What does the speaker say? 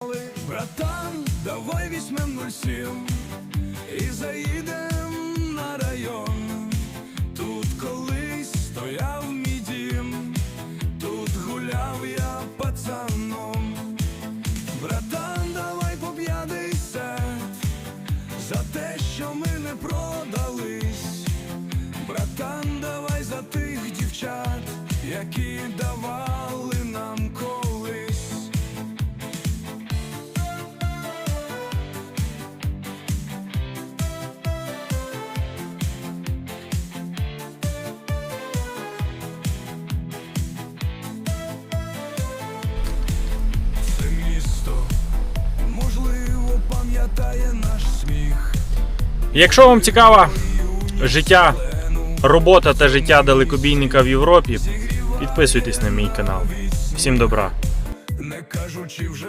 Братан, давай візьмем 07 і заїдем на район. Тут колись стояв мій дім, тут гуляв я пацаном. Братан, давай по 50 за те, що ми не продались. Якщо вам цікава життя, робота та життя далекобійника в Європі, підписуйтесь на мій канал. Всім добра! Не кажучи вже